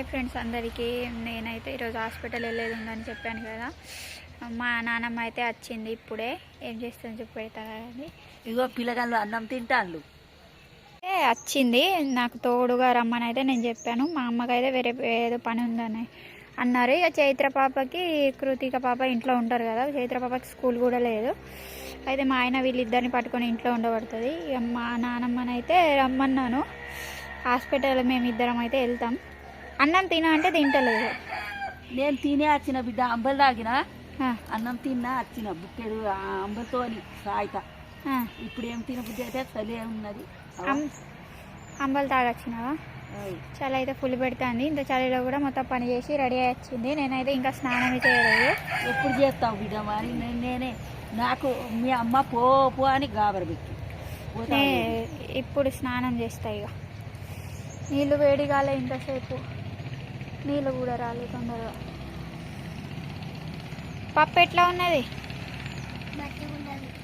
Hi friends అందరికీ. నేనైతే ఈరోజు హాస్పిటల్ వెళ్ళేది ఉందని చెప్పాను కదా. మా నాన్నమ్మ అయితే వచ్చింది ఇప్పుడే. ఏం చేస్తుందని చెప్పి పెడతా కదండి ఇగో పిల్లగాళ్ళు అన్నం తింటాళ్ళు అయితే వచ్చింది. నాకు తోడుగా రమ్మని అయితే నేను చెప్పాను. మా అమ్మకి అయితే వేరే ఏదో పని ఉందని అన్నారు. ఇక చైత్ర పాపకి కృతిక పాప ఇంట్లో ఉంటారు కదా. చైత్ర పాపకి స్కూల్ కూడా లేదు. అయితే మా ఆయన వీళ్ళిద్దరిని పట్టుకొని ఇంట్లో ఉండబడుతుంది. ఇక మా నానమ్మని అయితే రమ్మన్నాను. హాస్పిటల్ మేము ఇద్దరం అయితే వెళ్తాం. అన్నం తిన అంటే తింటలేదు. నేను తినే వచ్చిన బిడ్డ అంబలు తాగిన? అన్నం తిన్నా వచ్చిన బుక్కెడు ఆ అంబలతోని సాయిత. ఇప్పుడు ఏం తినబుద్ధి అయితే చలి ఉన్నది. అంబలు తాగొచ్చినావా. చలి అయితే ఫుల్ పెడుతుంది. ఇంత చలిలో కూడా మొత్తం పని చేసి రెడీ అయ్యి వచ్చింది నేనైతే ఇంకా స్నానం చేయలేదు. ఎప్పుడు చేస్తావు బిడ్డ మరి? నేను నాకు మీ అమ్మ పో పో అని గాబర పెట్టి. ఇప్పుడు స్నానం చేస్తా ఇక నీళ్ళు వేడి కాలే ఇంతసేపు. నీళ్ళు కూడా రాలే తొందరగా. పప్పు ఎట్లా ఉన్నది?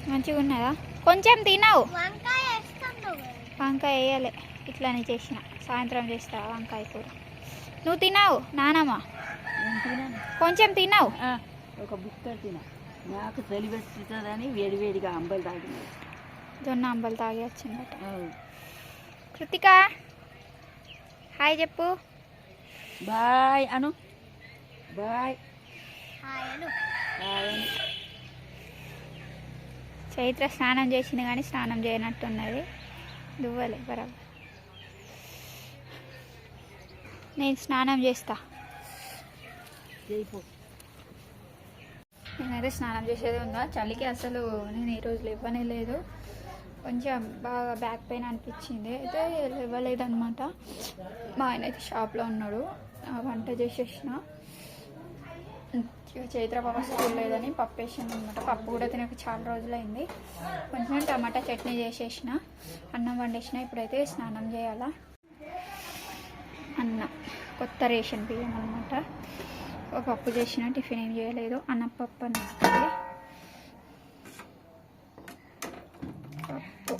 మంచిగా ఉన్నదా? కొంచెం తినవు. వంకాయ వేయలే. ఇట్లానే చేసిన. సాయంత్రం చేస్తా వంకాయ కూర. నువ్వు తిన్నావు నానమ్మ? కొంచెం తిన్నావు ఆ, ఒక బుక్కెడు తిన. నాకు చలి పెట్టుతుందని వేడి వేడిగా అంబలు తాగిన జొన్న అంబలు తాగి వచ్చిందట. కృతిక హాయ్ చెప్పు. Bye Anu bye bye Anu Chaitra స్నానం చేసింది కానీ స్నానం చేయనట్టున్నది. దువ్వలే బరాబర్. నేను స్నానం చేస్తా. నేనైతే స్నానం చేసేది ఉందా చలికి అసలు నేను ఈరోజు లేవనే లేదు. కొంచెం బాగా బ్యాక్ పెయిన్ అనిపించింది. అయితే లేవలేదనమాట మా ఆయన అయితే షాప్లో ఉన్నాడు. వంట చేసేసిన. చైత్ర పాప స్కూల్ లేదని పప్పు వేసాను అనమాట పప్పు కూడా తినక చాలా రోజులైంది. కొంచెం టమాటా చట్నీ చేసేసిన. అన్నం వండేసిన. ఇప్పుడైతే స్నానం చేయాలా? అన్నం కొత్త రేషన్ బియ్యం అనమాట ఒక పప్పు చేసిన టిఫిన్ ఏం చేయలేదు. అన్నపప్పు అని పప్పు.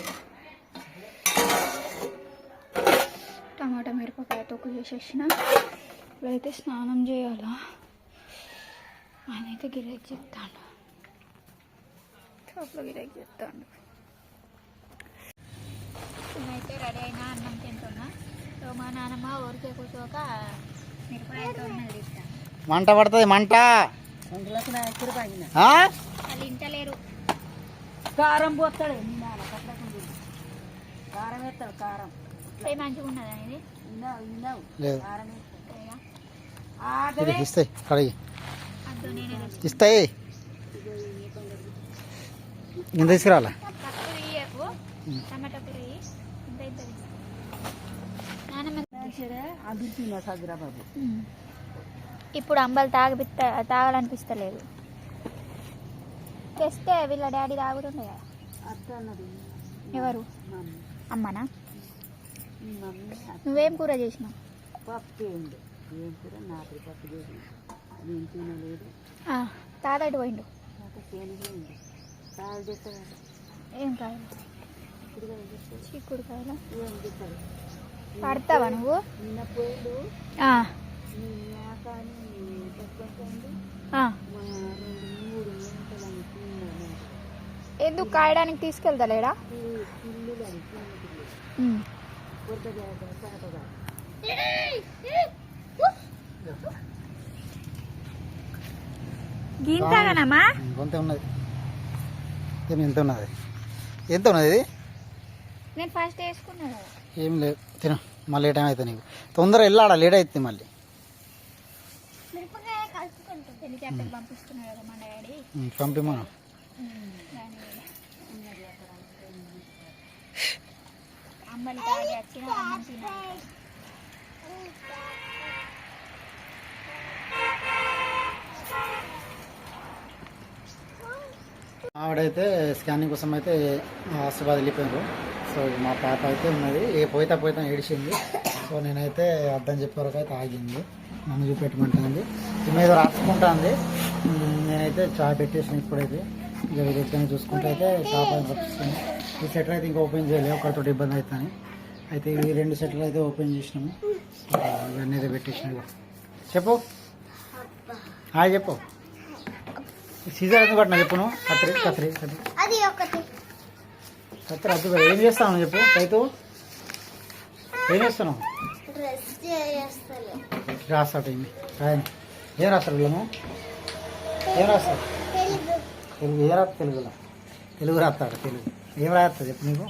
టమాటా మిరపకాయ తొక్కు చేసేసిన. ఇప్పుడైతే స్నానం చేయాలా? ఆయన అయితే గిరాకి చెప్తాను షాప్లో గిరాకి చెప్తాను నేనైతే రెడీ అయినా అన్నం తింటున్నా. సో మా నాన్నమ్మ ఊరికే కూర్చోక ఉన్నది మంట పడుతుంది మంట? వాళ్ళు ఇంటలేరు. కారం పోస్తాడు కారం వేస్తాడు కారం. ఏ మంచిగా ఉన్నదా ఇది కారం వేస్తాడు లేదా? ఆగవే ఇది ఇస్తాయి తెస్తా. ఇస్తాయి. ఇంత. ఇప్పుడు అంబలు తాగిపిస్త తాగాలనిపిస్తలేదు తెస్తే వీళ్ళ డాడీ తాగుతుండే కదా ఎవరు అమ్మనా నువ్వేం కూర చేసినావు ఏం కూర? నాటి పప్పు చేసి నేను తినలేదు ఆ, తాతటి పోయిండు. చేస్తారు ఏం చిక్కుడు కాయలా ఏం చేస్తారు పడతావా నువ్వు? నిన్న పోయిడు. ఎందుకు కాయడానికి తీసుకెళ్తలేడా? పిల్లులని గింతగానమ్మా కొంత ఉన్నది. ఏమి ఎంత ఉన్నది? ఎంత ఉన్నది ఇది? నేను ఫస్ట్ ఏం లేదు తిన. మళ్ళీ లేట్ ఏమైతే నీకు. తొందర వెళ్ళాడా? లేట్ అవుతుంది మళ్ళీ. మిరపకాయ కలుపుకుంటూ పెళ్ళి చట్టం పంపిస్తున్నాడు కదా మా డాడీ ఉమ్, పంపిమ్మను అమ్మలు తాగి వచ్చిన అన్నం తినాలి ఆవిడైతే స్కానింగ్ కోసం అయితే ఆశీర్వాద్ వెళ్ళిపోయారు సో మా పాప అయితే ఉన్నది. ఏ పోయితే పోయితే ఏడిచింది. సో నేనైతే అర్థం చెప్పే వరకు అయితే ఆగింది. నన్ను చూపెట్టమంటుంది. ఈమె ఏదో రాసుకుంటుంది. నేనైతే చాయ్ పెట్టేసిన ఇప్పుడైతే. ఇక వీళ్ళైతే చూసుకుంటే అయితే షాప్ పంపిస్తుంది ఈ సెటర్ అయితే ఇంకా ఓపెన్ చేయలేదు ఒకరితో ఇబ్బంది అవుతుంది అయితే ఈ రెండు సెట్లు అయితే ఓపెన్ చేసినాము. ఇవన్నీ అయితే పెట్టేసినాము చెప్పు. హాయ్ చెప్పు. సీజర్ ఎందుకు పట్టినా చెప్పు నువ్వు? కత్రి కత్రి కత్రి అది ఒకటి. కత్రి అద్దు. ఏం చేస్తావు చెప్పు? రైతు? ఏం చేస్తున్నావు? చేస్తాను. రాస్తాడు ఏమి రాయండి ఏం రాస్తారు వీళ్ళము ఏం రాస్తారు తెలుగు. ఏ రాదు తెలుగులో? తెలుగు రాస్తాడు తెలుగు. ఏం రాస్తాడు చెప్పు నీకు?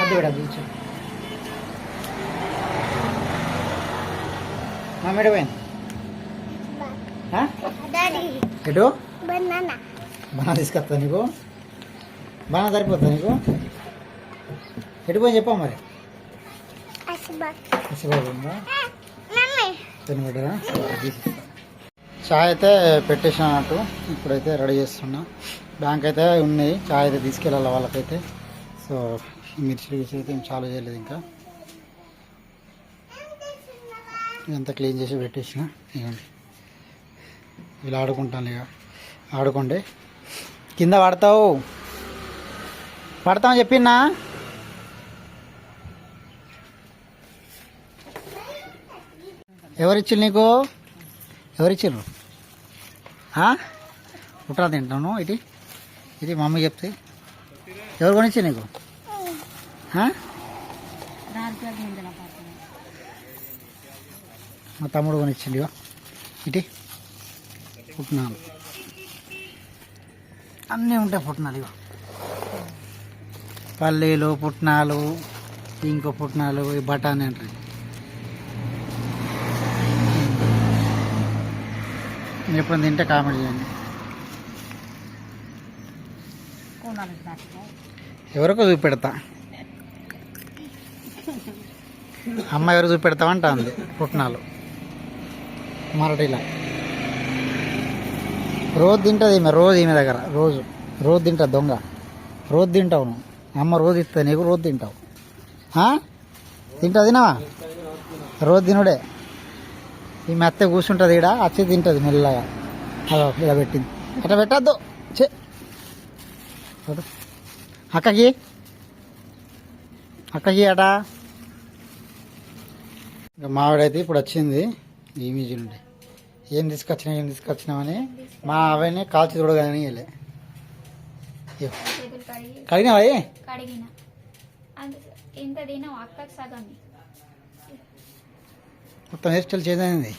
అడ్డు కూడా కూర్చో. మా మేడ పోయింది. ఎటు? బాగా తీసుకొస్తా నీకు. బాగా సరిపోతా నీకు? ఎటు పోయి చెప్పా మరి. తినబడ్డరా చాయ్ అయితే పెట్టేసిన అన్నట్టు ఇప్పుడైతే రెడీ చేస్తున్నా. బ్యాంక్ అయితే ఉన్నాయి. చాయ్ అయితే తీసుకెళ్ళాలి వాళ్ళకైతే. సో మిర్చి గిర్చి అయితే ఏం చాలు చేయలేదు ఇంకా. ఇదంతా క్లీన్ చేసి పెట్టేసిన. ఇలా ఆడుకుంటాను ఇక. ఆడుకోండి. కింద పడతావు. పడతామని చెప్పినా ఎవరిచ్చిండ్రు నీకు? ఎవరిచ్చిండ్రు పుట్రా తింటాను ఇది? ఇది మమ్మీ చెప్తే. ఎవరు కొనిచ్చి నీకు? మా తమ్ముడు కొనిచ్చిండు ఇటు. పుట్నాలు అన్నీ ఉంటాయి పుట్నాలు ఇగో. పల్లీలు పుట్నాలు ఇంకో పుట్నాలు ఈ బఠానీ అంటారు. ఎప్పుడు తింటే కామెడీ చేయండి. ఎవరికో చూపెడతా. అమ్మ ఎవరు చూపెడతామంట అంది పుట్నాలు. మరటిలా రోజు తింటుంది ఈమె రోజు ఈమె దగ్గర రోజు. రోజు తింటా దొంగ. రోజు తింటావు నువ్వు. అమ్మ రోజు ఇస్తుంది నీకు రోజు తింటావు. తింటా తినవా? రోజు తినుడే. ఈ మెత్త కూర్చుంటుంది ఈడ వచ్చి తింటుంది మెల్లగా. అదో ఇలా పెట్టింది. అట్లా పెట్టద్దు. చే అక్కకి. అక్కకి అట. ఇంకా మావిడైతే ఇప్పుడు వచ్చింది. ఈ నుండి ఏం తీసుకొచ్చినా ఏం తీసుకొచ్చినామని మా అవన్నీ కాల్చి చూడగానే వెళ్ళే కడిగినావా ఏ? కడిగిన. అక్కకి సగం. మొత్తం హెయిర్ స్టైల్ చేంజ్ అయింది?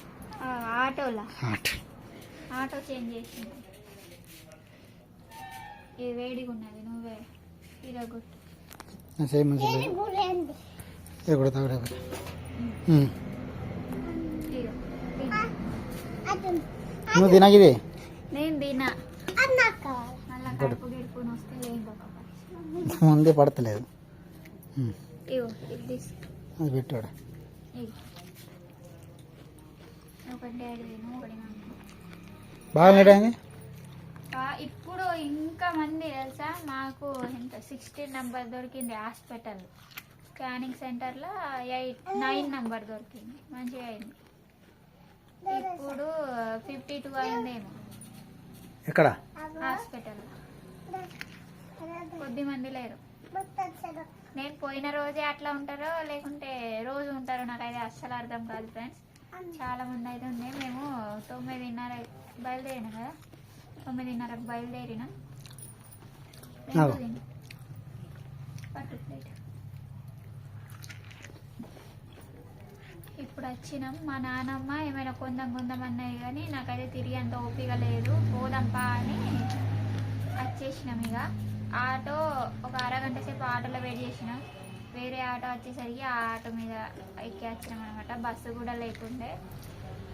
ఆటోలా. ఆట. ఆటో చేంజ్ చేసింది. ఇది వేడిగా ఉన్నది నువ్వే. ఇరగొట్టు నా సేమ్ మంచిగా లేదు. బులేండి ఇది కూడా తాగుడే ఇగో తిను. అది నువ్వు తినగిది నేను తినా. ముందే పడతలేదు. అది పెట్టాడు. బాగా లేట్ అయింది ఆ, ఇప్పుడు ఇంకా మంది తెలుసా? మాకు ఎంత? సిక్స్టీన్ నెంబర్ దొరికింది హాస్పిటల్. స్కానింగ్ సెంటర్లో ఎయిట్ నైన్ నెంబర్ దొరికింది. మంచిగా అయింది. ఇప్పుడు ఫిఫ్టీ టూ అయిందేమో. ఎక్కడ? హాస్పిటల్. కొద్ది మంది లేరు. నేను పోయిన రోజే అట్లా ఉంటారో లేకుంటే రోజు ఉంటారో నాకైతే అస్సలు అర్థం కాదు ఫ్రెండ్స్. చాలా మంది అయితే ఉంది మేము తొమ్మిదిన్నర బయలుదేరిన కదా. తొమ్మిదిన్నరకు బయలుదేరిన అవు. పట్టు ప్లేట్ ఇప్పుడు వచ్చినాం. మా నాన్నమ్మ ఏమైనా కొందాం కొందాం అన్నది కానీ నాకైతే తిరిగి అంత ఓపిక లేదు. పోదాంపా అని వచ్చేసినాం ఇక. ఆటో ఒక అరగంట సేపు ఆటోలో వెయిట్ చేసిన. వేరే ఆటో వచ్చేసరికి ఆ ఆటో మీద ఎక్కి వచ్చినాం అనమాట బస్సు కూడా లేకుండే.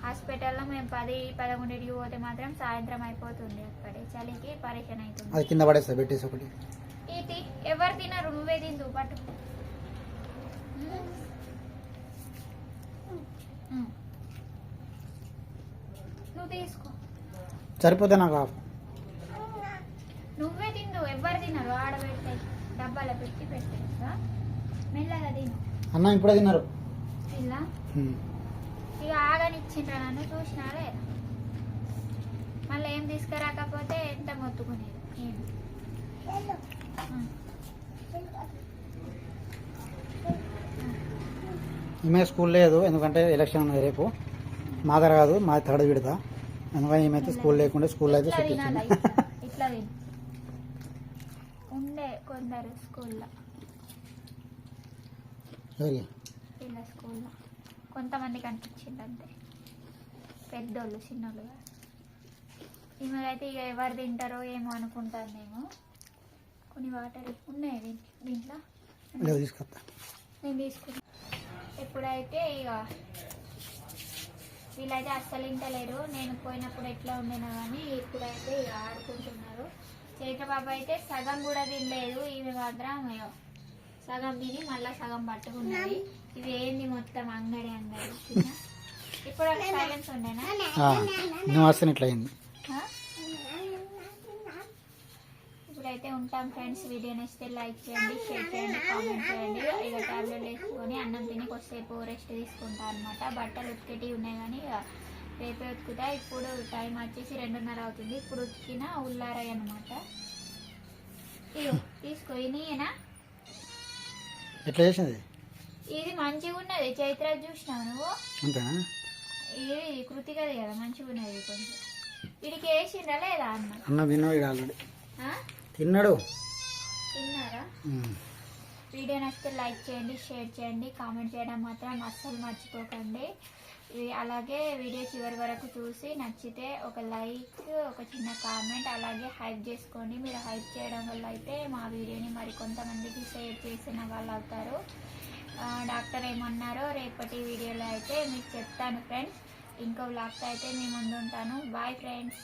హాస్పిటల్లో మేము పది పదకొండింటికి పోతే మాత్రం సాయంత్రం అయిపోతుంది అక్కడే. చలికి పరేషన్ అవుతుంది అది కింద పడేస్తా పెట్టేసి ఒకటి. ఇది ఎవరు తినరు? నువ్వే తిందు పట్టు. నువ్వు తీసుకో. సరిపోతే నాకు ఆఫ్. నువ్వే తిందు ఎవరు తినరు. ఆడబెడితే డబ్బాలో పెట్టి పెట్టేస్తా మెల్లగా తిను. అన్న ఇప్పుడే తిన్నారు. ఇలా. ఇక ఆగనిచ్చిండ్రా నన్ను చూసినా లేదా? మళ్ళీ ఏం తీసుకురాకపోతే ఎంత మొత్తుకునేది? ఏం? ఈమె స్కూల్ లేదు ఎందుకంటే ఎలక్షన్ ఉన్నది రేపు. మాదర కాదు మా థర్డ్ విడత. అందుకని ఈమె స్కూల్ లేకుండా స్కూల్ అయితే ఇట్లా తిను ఉండే కొందరు స్కూల్లో. వీళ్ళ స్కూల్లో. కొంతమంది కనిపించింది అంతే. పెద్దోళ్ళు చిన్నోళ్ళు. ఈమెకైతే ఇక ఎవరు తింటారో ఏమో అనుకుంటాను నేను కొన్ని వాటర్ ఉన్నాయి దీంట్లో. నేను తీసుకున్నా ఎప్పుడైతే ఇక వీళ్ళైతే అస్సలు ఇంటలేరు నేను పోయినప్పుడు ఎట్లా ఉండేనా కానీ ఇప్పుడైతే ఇక ఆడుకుంటున్నారు. చైత్రబాబు అయితే సగం కూడా తినలేదు ఇవి మాత్రం సగం తిని మళ్ళీ సగం పట్టుకున్నది. ఇవి ఏంది మొత్తం అంగడి అంగడి ఇప్పుడు సైలెన్స్ ఉండేనా? నువ్వు ఇట్లా అయింది. ఇప్పుడైతే ఉంటాం ఫ్రెండ్స్. వీడియో నచ్చితే లైక్ చేయండి షేర్ చేయండి కామెంట్ చేయండి. ఇక టాబ్లెట్ వేసుకొని అన్నం తిని కొద్దిసేపు రెస్ట్ తీసుకుంటా అనమాట బట్టలు ఉతికేటివి ఉన్నాయి కానీ రేపే ఉతుకుతా. ఇప్పుడు టైం వచ్చేసి రెండున్నర అవుతుంది. ఇప్పుడు ఉతికిన ఉల్లారాయి అనమాట తీసుకో ఇనియేనా ఎట్లా చేసింది? ఇది మంచిగా ఉన్నది చైత్ర చూసినావు నువ్వు? అంతేనా? ఇది కృతికది కదా మంచిగా ఉన్నది కొంచెం. వీడికి వేసిందా లేదా అన్న? అన్న తిన్నాడు ఆల్రెడీ? తిన్నాడు. తిన్నారా. వీడియో నచ్చితే లైక్ చేయండి షేర్ చేయండి కామెంట్ చేయడం మాత్రం అస్సలు మర్చిపోకండి. అలాగే వీడియో చివరి వరకు చూసి నచ్చితే ఒక లైక్ ఒక చిన్న కామెంట్ అలాగే హైప్ చేసుకోండి. మీరు హైప్ చేయడం వల్ల అయితే మా వీడియోని మరి కొంతమందికి షేర్ చేసిన వాళ్ళు అవుతారు. డాక్టర్ ఏమన్నారో రేపటి వీడియోలో అయితే మీకు చెప్తాను ఫ్రెండ్స్. ఇంకో వ్లాగ్తో అయితే మీ ముందు ఉంటాను. Bye friends.